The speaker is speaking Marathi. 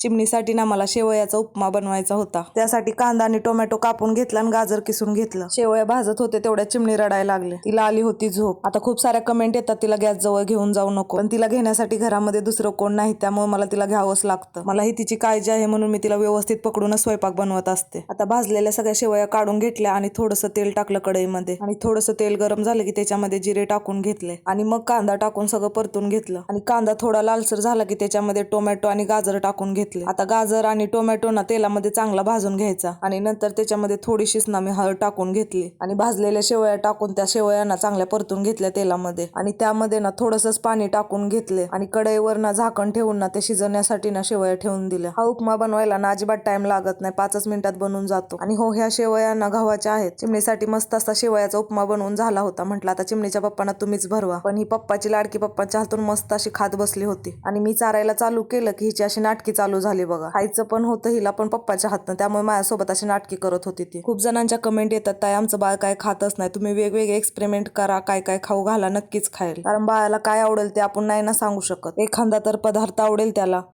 चिमणीसाठी ना मला शेवयाचा उपमा बनवायचा होता. त्यासाठी कांदा आणि टोमॅटो कापून घेतला आणि गाजर किसून घेतलं. शेवया भाजत होते तेवढ्या चिमणी रडायला लागले. तिला आली होती झोप. आता खूप साऱ्या कमेंट येतात तिला गॅस जवळ घेऊन जाऊ नको. पण तिला घेण्यासाठी घरामध्ये दुसरं कोण नाही त्यामुळे मला तिला घ्यावंच लागतं. मला ही तिची काळजी आहे म्हणून मी तिला व्यवस्थित पकडूनच स्वयंपाक बनवत असते. आता भाजलेल्या सगळ्या शेवया काढून घेतल्या आणि थोडंसं तेल टाकलं कढईमध्ये. आणि थोडंसं तेल गरम झालं की त्याच्यामध्ये जिरे टाकून घेतले. आणि मग कांदा टाकून सगळं परतून घेतलं. आणि कांदा थोडा लालसर झाला की त्याच्यामध्ये टोमॅटो आणि गाजर टाकून घेतलं. आता गाजर आणि टोमॅटो ना तेलामध्ये चांगला भाजून घ्यायचा आणि नंतर त्याच्यामध्ये थोडीशीच ना मी हळद टाकून घेतली. आणि भाजलेल्या शेवया टाकून त्या शेवयांना चांगल्या परतून घेतल्या तेलामध्ये. आणि त्यामध्ये ना थोडंसंच पाणी टाकून घेतले. आणि कढईवर ना झाकण ठेवून ना ते शिजवण्यासाठी ना शेवया ठेवून दिल्या. हा उपमा बनवायला ना अजिबात टाइम लागत नाही. पाचच मिनिटात बनून जातो. आणि हो ह्या शेवया ना गव्हाच्या आहेत. चिमणीसाठी मस्त असा शेवयाचा उपमा बनवून झाला होता. म्हटलं आता चिमणीच्या पप्पांना तुम्हीच भरवा. पण ही पप्पाची लाडकी पप्पाच्या हातून मस्त अशी खात बसली होती. आणि मी चारायला चालू केलं की हिची अशी नाटकी चालू चालू झाली बघा. खायचं पण होतं हिला पण पप्पाच्या हातनं. त्यामुळे माझ्यासोबत अशी नाटकी करत होती ती. खूप जणांच्या कमेंट येतात ताई आमचं बाळ काय खातच नाही. तुम्ही वेगवेगळे एक्सपेरिमेंट करा. काय काय खाऊ घाला. नक्कीच खाईल. कारण बाळाला काय आवडेल ते आपण नाही ना सांगू शकत. एखादा तर पदार्थ आवडेल त्याला.